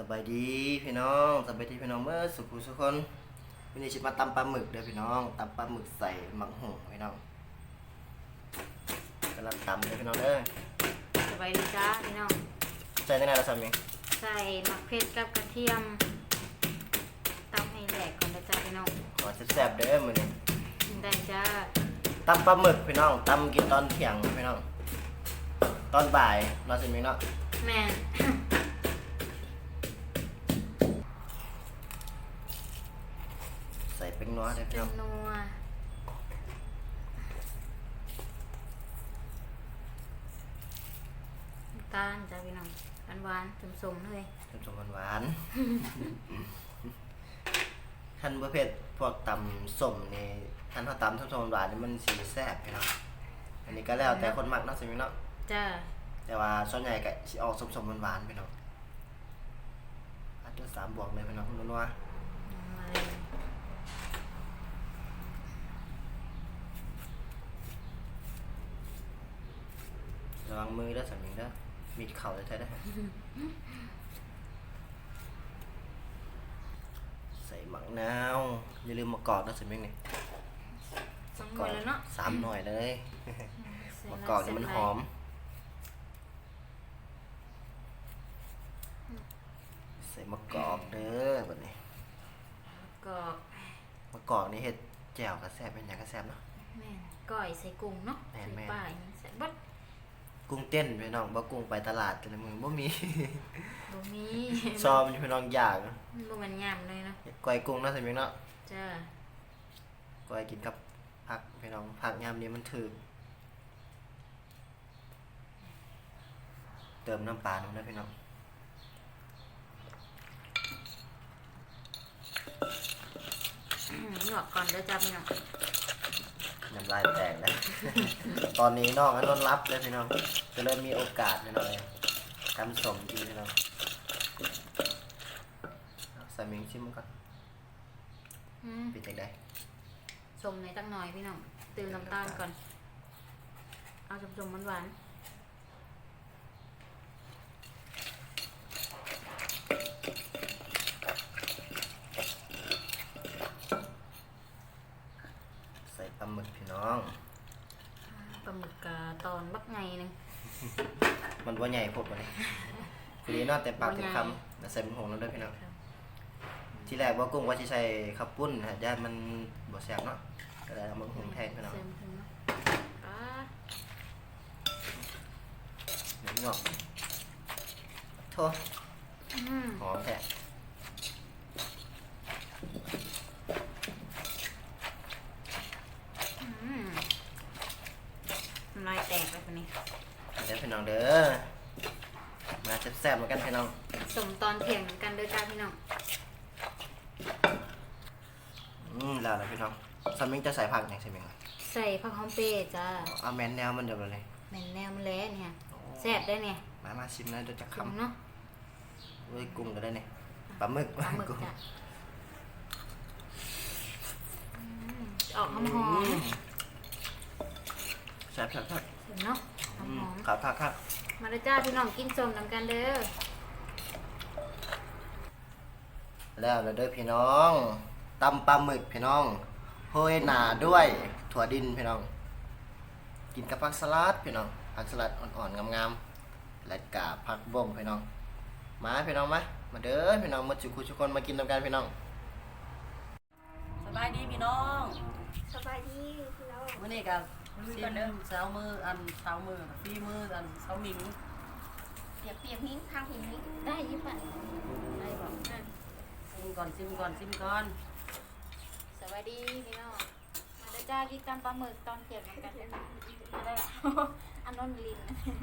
สบายดีพี่น้องสบายดีพี่น้องเมื่อสุขุสุคนวันนี้ชิมาตำปลาหมึกเด้อพี่น้องตำปลาหมึกใส่หมักหุ่งพี่น้องกำลังตำเลยพี่น้องเด้อสบายดีจ้าพี่น้องใส่ได้ไงล่ะสามีใส่หมักเผ็ดกับกระเทียมตำให้แหลกก่อนนะจ้าพี่น้องขอแซ่บๆเด้อมื้อนี้ได้จ้าตำปลาหมึกพี่น้องตำกินตอนเที่ยงพี่น้อง ตอนบ่ายเนาะสิมีเนาะแม่ นใส่เป็นนัวเด้อพี่เป็น้อนงนัวน้ำตาลจ้าพี่น้องหวานๆสมๆเลยสมๆหวานๆท่านประเภทพวกตำส้มนี่ท่านเฮาตำส้มๆหวานๆนี่มันสีแซ่บพี่น้องอันนี้ก็แล้วแต่คนมักเนาะสิมีเนาะจ้าแต่ว่าส่วนใหญ่ก็สิออกสมๆหวานๆพี่น้องอันเดียวสามบวกเลยพี่น้องนัวมาเลย ๆ ระวังมือเด้อสามีเด้อมีดเข่าจะใช้ได้ใส่หมักนาวอย่าลืมมะกอกนะสามีนี่สองหน่วยแล้วเนาะสามหน่อยเลยใส่มะน้ำกอกนี่มันใส่หอม ใส่มะกอกเด้อแบบนี้ก็มะกอกนี่เฮ็ดแจ่วกระแซบเป็นหยังกระแซบเนาะแม่นก้อยใส่กุ้งเนาะแม่นใส่แม่น ปลาอย่างนี้ใส่บัด กุ้งเต้นพี่น้องบ่กุ้งไปตลาดแต่ละมือบ่มีบ่มีซอมอยู่พี่น้องอยากมันบ่แมันยามเลยเนาะก้อยกุ้งเนาะสามีเนาะจ้าก้อยกินกับผักพี่น้องผักยามนี้มันถึกเติมน้ำปลาลงได้พี่น้องอืมหยอกก่อนเด้อจ้าพี่น้อง น้ำลายแตกแล้วตอนนี้น้องอันนนรับเลยพี่น้อง จะเริ่มมีโอกาสพี่น้องเลยกำสมจริงพี่น้องเอาใส่มิงชิมก่อนอืมปิดจังได้ชมในอยตั้งหน่อยพี่น้องเติมน้ำตาลก่อน เอาชมๆหวานใส่ปลาหมึกพี่น้อง ๆปลาหมึกกะ ตอนบักไงหนึงมันว่าใหญ่พดวันนี้ทีนี้เนอกแต่ปากบ่เต็มใหญ่คำแล้วใส่เป็นหงแล้วด้วยพี่น้องครับที่แรกว่ากุ้งว่าจะใส่ข้าวปุ้นนะย่านมันบ่แซ่บเนาะก็เลยเอามาหุงแทนพี่น้องเติมถึงเนาะอ่าเนื้องอกโทษอืมหอมแท้ อืมน้ำลายแตกแล้วคนนี้ เดี๋ยวพี่น้องเด้อ มาแซ่บๆเหมือนกันพี่น้อง สมตอนเที่ยงเหมือนกันเด้อจ้าพี่น้องอืมแล้วแล้วพี่น้องสามิงจะใส่ผักอย่างใช่ไหมครับใส่ผักหอมเปรย์จ้าเอาแมนแนวมันเดียวเลย แม่นแนวมันแล้วเนี่ยแซ่บได้เนี่ยมามาชิมนะเดี๋ยวจะคำคำเนาะเว้ยกุ้งก็ได้เนี่ยปลาหมึกปลาหมึกกุ้งจ้ะอืมออกหอมหอมอืมแซ่บแซ่บแซ่บเห็นเนาะ หอมอืมหอมครับครับครับมาเลยจ้าพี่น้องกินส้มนำกันเด้อแล้วแล้วเด้อพี่น้องตำปลาหมึกพี่น้องโรยหนาด้วย ถั่วดินพี่น้อง กินกับผักสลัดพี่น้องผักสลัดอ่อนๆงามๆและกาผักบ่งพี่น้อง มาพี่น้องมามาเด้อพี่น้องมาจุกุทุกคนมากินนำกันพี่น้องสบายดีพี่น้องสบายดีพี่น้องวันนี้กับ ซิมสาวมืออันสาวมือฟีมืออันเช้ามิงเปียกเปียกนิ้งข้างหิ้งนี้ได้ยิ่งปะได้บอกซิมก่อนซิมก่อนซิมก่อนสวัสดีพี่น้องมาเลยจ้ากินตำปลาหมึกตอนเที่ยงนำกันกันไม่ได้ละอันนั้นลินนี่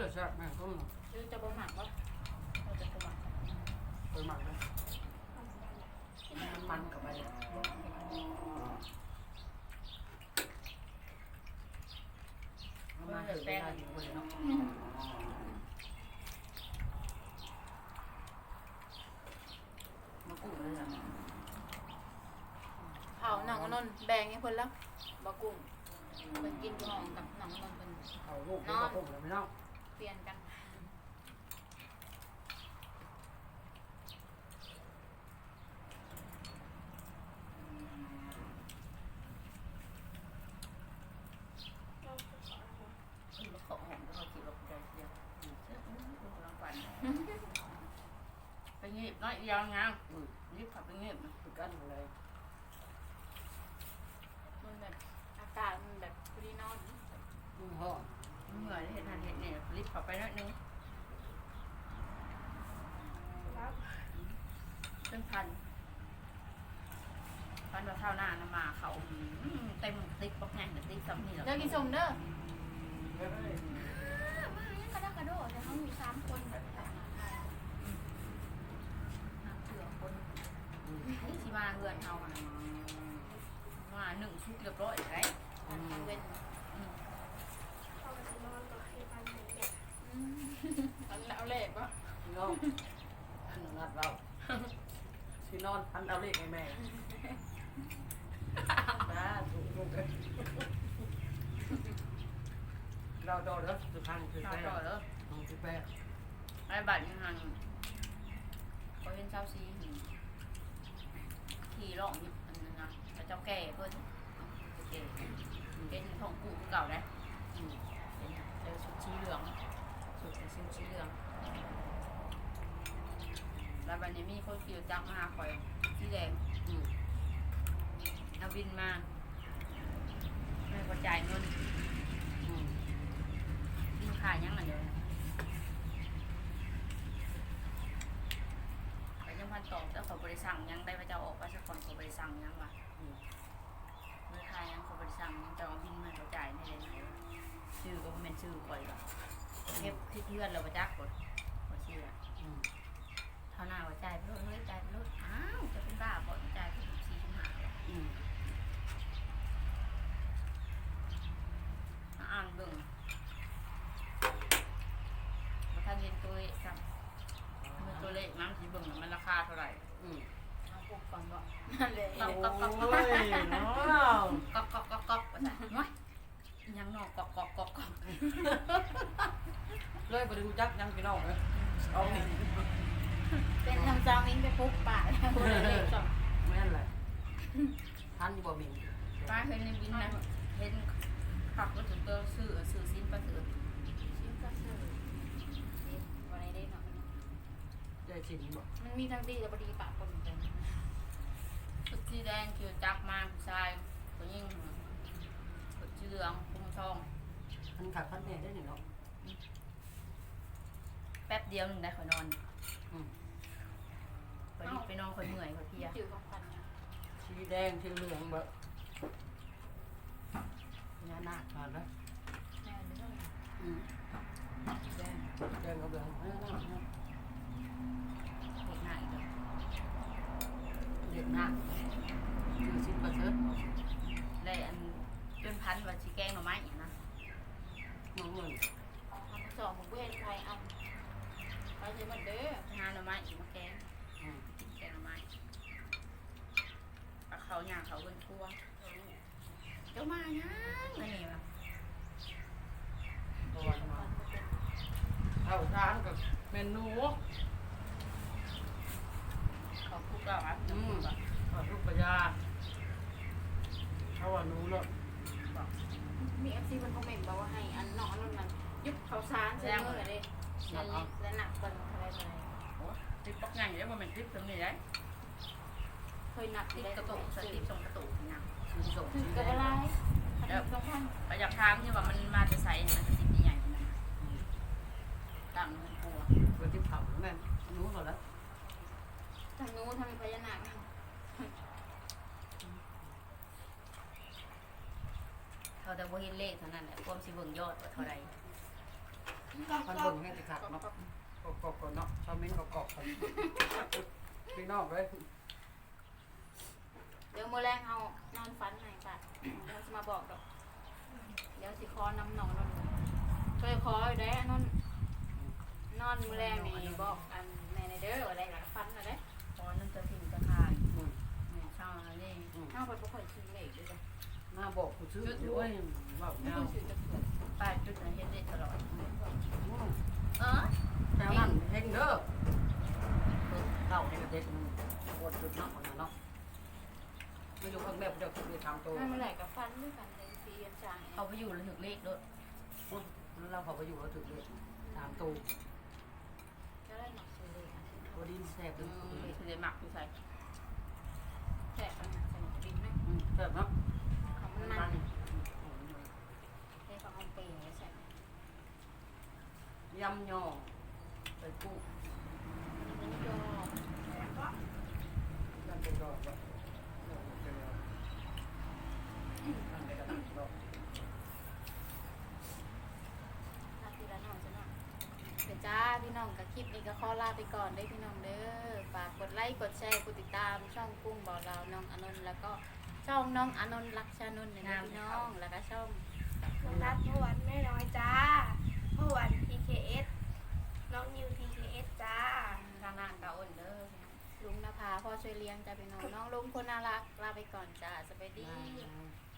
เดี๋ยวแซ่แม่งต้มหน่อยรืจะบ่หมักวะเราจะบ่หมักไปหมักเลยมันกับไปเลเมอแป้งอยู่บนเนาะมากุ้งเลยนะเผาหนังนนแบ่งให้เพิ่นละมะกุ้งเพิ่นกินหองกับหนังนนเพิ่นเขาลูกเขาลูกแล้วไม่เนาะ ปลี่ยนกันเราจะอนหัวเขาหอมเขาขี่รถใจเดียวลองปั่นไปงีบน้อยยาวงามรีบขับไปงีบคือกันเลยมันแบบอากาศมันแบบพอดีนอนอืม เหาะเหนื่อยเห็นทันเห็นเนี่ยรีบขับไปนิดนึงรับเป็นพันพันว่าเท่าหน้าน้ำมาเขาเต็มติ๊กบอกไงแต่ติ๊กซ้ำนี่เด้อกินสมเด้อมายังกระดกกระโดดแต่เขามีสามคนเสือคนที่มาเฮือนเฮามาหนึ่งชุดเรียบร้อยไรทางทางเว้น เข้าไปนอนต่อให้ปันหนึ่งเด็ก อืมอันเอาเล็บปะน้องอันนัดเราที่นอนพันเอาเลขให้แม่บ้าถูกถูกเราโดนแล้วสุดท้ายคือแป้งแล้วคือแป้งไอ้บัตรยังหันเขาเห็นเจ้าซีหินขี่ร้องอยู่อันนั้นนะแต่เจ้าแก่เพิ่นแก่เป็นของกูเก่านะเป็นเจอชุดสีเหลือง สูตรชุดสีสีเหลืองแล้วบัดนี้มีคนขี่รถจักมาหาคอยสีแดงเอาวินมา ไม่พอจ่ายเงินวินขายยังไงเดี๋ยวไปยังพันตอบแล้วเขาบริสั่งยังได้พระเจ้าออกไปสักคนเขาบริสั่งยังวะเมื่อใครยังเขาบริสั่งยังจะเอาบินมาเขาจ่ายในเลยไหนชื่อก็เป็นชื่อคอยหรอก เก็บคิดเพื่อนเราประจักษ์กดว่าชื่อเท่าหน้าหัว่าจ่ายไปรถเฮ้ยใจ่ายไปรถอ้าวจะเป็นบ้าบ่ใจ่ายไปสี่สิบห้าวะอ่านเบิ่งมาทันเรียนตัวเลขครับมันตัวเลขน้ำสีเบิ่งมันราคาเท่าไหร่เอาพวกก่อนบ่นั่นเลยก๊อกก๊อกก๊อกก๊อกโอ้ยเนาะก๊อกก๊อกก๊อกก๊อกว่าซั่นน้อยยังนอกก๊อกก๊อกก๊อกก๊อก เลยไปดูจักยังพี่น้องเลยเอาหนิเป็นน้ำจามิงไปปุ๊บป่าแล้วเล็บสองแม่นเลยท่านอยู่บ่มิงป้าเห็นในบินนะเห็นขับรถถึงตัวซื้อซื้อซิมป้าซื้อชิ้นก็คือวันนี้ได้หน่อยได้ชิมบ่มันมีทั้งดีและบดีปากคนเหมือนกันชุดสีแดงคิวจักมาผู้ชายผู้หญิงชุดสีเหลืองคุมทองท่านขับท่านแม่ได้หนึ่งเนาะแป๊บเดียวหนึ่งได้ขอนอนอืมพอดีไปนอนคนเหนื่อยคนเพลียจืดของพันนะสีแดงสีเหลืองแบบเนี่ยหน้าก่อนนะแม่ไม่ต้องอืมแดงแดงกับเหลืองเออหน้าหน้าเด็กหน้าอีกแล้วเด็กหน้าคือสิบเปอร์เซ็นต์ได้อันเป็นพันวันชีแกงหน่อไม้อีกนะน้องเงินเอาคำสอบของเพื่อนใครเอา ไปเจอมันเด้อหาหน่อไม้อีกมาแกงอืมแกงหน่อไม้ปลาเขาย่างเขาเป็นทั่วเจ้ามายังอันนี้วะตัววันมาเอาทานกับเมนูเขาคลุกแล้วอะอืมเอาลูกปลายาเอาว่าหนูเนาะมีเอฟซีมันคอมเมนต์บอกว่าให้อันน้องอันนั้นมันยุบเขาซานเซมเมอร์เลยและหนักเป็นอะไรไปติ๊บ ปักง่ายได้บ่แม่นติ๊บตรงนี้ได้เคยหนักติ๊บได้กระตุกสติ๊บส่งกระตุกนะสีส้มถึสีงแดกับงอะไรสองพันไปอยากถามที่ว่ามันมาจะใส่มันจะติ๊บใหญ่นะต่างมันกลัวเปิดที่เผาแม่นหนูหมดแล้วทางนู้นทางพญานาคเขาแต่บ่เห็นเลขเท่านั้นแหละความสิเบิ่งยอดว่าเท่าใดมันเบิ่งให้ติขาดเนาะ กรอบๆก่อนเนาะชาวเม้นกรอบๆก่อนพี่น้องเลยเดี๋ยวมือแรงเอานอนฟันไหนป่ะเดี๋ยวจะมาบอกดอก เดี๋ยวสิคอน้ำหนองนอนเคยคออยู่ได้นอนนอนมือแรงนี่บอกอันในในเด้ออะไรหลังฟันอะไรพอนั่นจะทิ้งจะขาดอืมนี่ช่างอันนี้อืมเอาไปบ่ค่อยซื้อเลขด้วยจ้ะซื้อด้วยว่าไม่เงาต้องซื้อจะเกิดป้าจุดนั้นเฮ็ดได้ตลอดเออ แถวนั้นเฮ งเด้อเล่าให้เด็กมันปวดจุดเนาะเนาะไม่อยู่ข้างแบบเดียวคือทำตัวไม่เมื่อไหร่กับฟันด้วยกันเลยปีกันจางเขาไปอยู่แล้วถึงเลขด้วยแล้วเราพอไปอยู่แล้วถึงเลยตามตูจะได้หนักซื้อเลยตัวดินแสบอืมคือได้หมักอยู่ใส่แฉะขนาดใส่หนักบินไหมแสบเนาะเขามันมันให้เขาเอาเปย์ไว้ใส่ยำยอ ไปกู้มันก็ยำเป็นดอกแบบลาทีละน้องจะน้องเดี๋ยวจ้าพี่น้องกับคลิปนี้ก็ขอลาไปก่อนได้อพี่น้องเด้อฝากกดไลค์กดแชร์กดติดตามช่องกุ้งบ่อเราน้องอนนท์แล้วก็ช่องน้องอนนท์รักชานนท์นะพี่น้องแล้วก็ช่อง น้องนัดเมื่อวันแม่น้อยจ้าเมื่อวัน PKS น้องนิว PKS จ้าทางงานกับอ้นเด้อลุงนภาพ่อช่วยเลี้ยงจ้าพี่น้องน้องลุงคนน่ารักลาไปก่อนจ้าสวัสดีดี